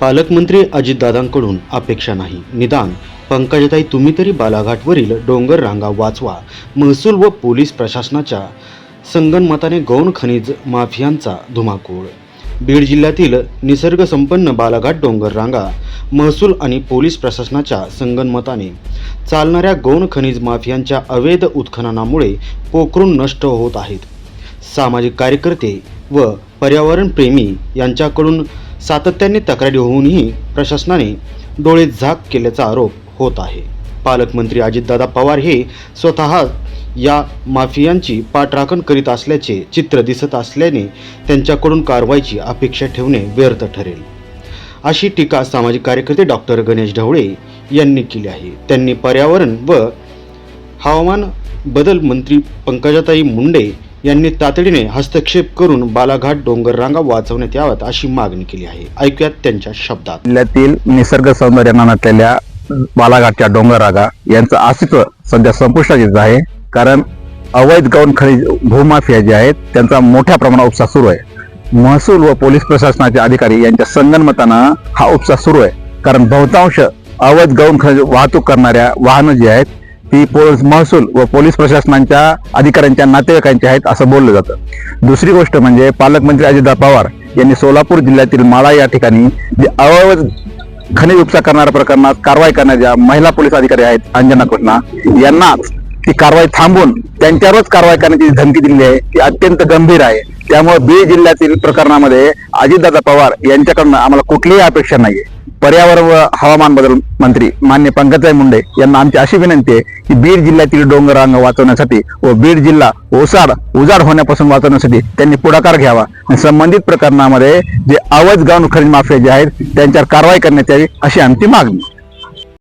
पालकमंत्री अजितदादांकडून अपेक्षा नाही. निदान पंकजताई तुम्ही तरी बालाघाटवरील डोंगर रांगा वाचवा. महसूल व पोलीस प्रशासनाच्या संगनमताने गौण खनिज माफियांचा धुमाकूळ. बीड जिल्ह्यातील निसर्गसंपन्न बालाघाट डोंगर रांगा महसूल आणि पोलीस प्रशासनाच्या संगनमताने चालणाऱ्या गौण खनिज माफियांच्या अवैध उत्खननामुळे पोखरून नष्ट होत आहेत. सामाजिक कार्यकर्ते व पर्यावरणप्रेमी यांच्याकडून सातत्याने तक्रारी होऊनही प्रशासनाने डोळे झाक केल्याचा आरोप होत आहे. पालकमंत्री अजितदादा पवार हे स्वतः या माफियांची पाठराखण करीत असल्याचे चित्र दिसत असल्याने त्यांच्याकडून कारवाईची अपेक्षा ठेवणे व्यर्थ ठरेल. अशी टीका सामाजिक कार्यकर्ते डॉक्टर गणेश ढवळे यांनी केली आहे. त्यांनी पर्यावरण व हवामान बदल मंत्री पंकजाताई मुंडे यांनी तातडीने हस्तक्षेप करून बालाघाट डोंगर रांगा वाचवण्यात याव्यात अशी मागणी केली आहे. ऐकूयात त्यांच्या शब्दात. जिल्ह्यातील निसर्ग सौंदर्यानं नटलेल्या बालाघाटच्या डोंगर रागा यांचं अस्तित्व सध्या संपुष्टात येत आहे. कारण अवैध गौण खनिज भूमाफिया जे आहेत त्यांचा मोठ्या प्रमाणात उपसा सुरू आहे. महसूल व पोलीस प्रशासनाचे अधिकारी यांच्या संगनमतानं हा उपसा सुरू आहे. कारण बहुतांश अवैध गौण खनिज वाहतूक करणाऱ्या वाहनं जी आहेत ती पोलीस महसूल व पोलीस प्रशासनाच्या अधिकाऱ्यांच्या नातेवाईकांची आहेत असं बोललं जातं. दुसरी गोष्ट म्हणजे पालकमंत्री अजितदादा पवार यांनी सोलापूर जिल्ह्यातील माळा या ठिकाणी जे अवैध खनिज उपचार करणाऱ्या प्रकरणात कारवाई करणाऱ्या महिला पोलीस अधिकारी आहेत अंजना कृष्णा यांनाच ती कारवाई थांबवून त्यांच्यावरच कारवाई करण्याची धमकी दिली आहे ती अत्यंत गंभीर आहे. त्यामुळे बीड जिल्ह्यातील प्रकरणामध्ये अजितदादा पवार यांच्याकडनं आम्हाला कुठलीही अपेक्षा नाहीये. पर्यावरण व हवामान बदल मंत्री मान्य पंकजाई मुंडे यांना आमची अशी विनंती आहे की बीड जिल्ह्यातील डोंगरांग वाचवण्यासाठी व बीड जिल्हा ओसाड उजाड होण्यापासून वाचवण्यासाठी त्यांनी पुढाकार घ्यावा. आणि संबंधित प्रकरणामध्ये जे अवैध गौण खरीद माफिया जे आहेत त्यांच्यावर कारवाई करण्यात यावी अशी आमची मागणी.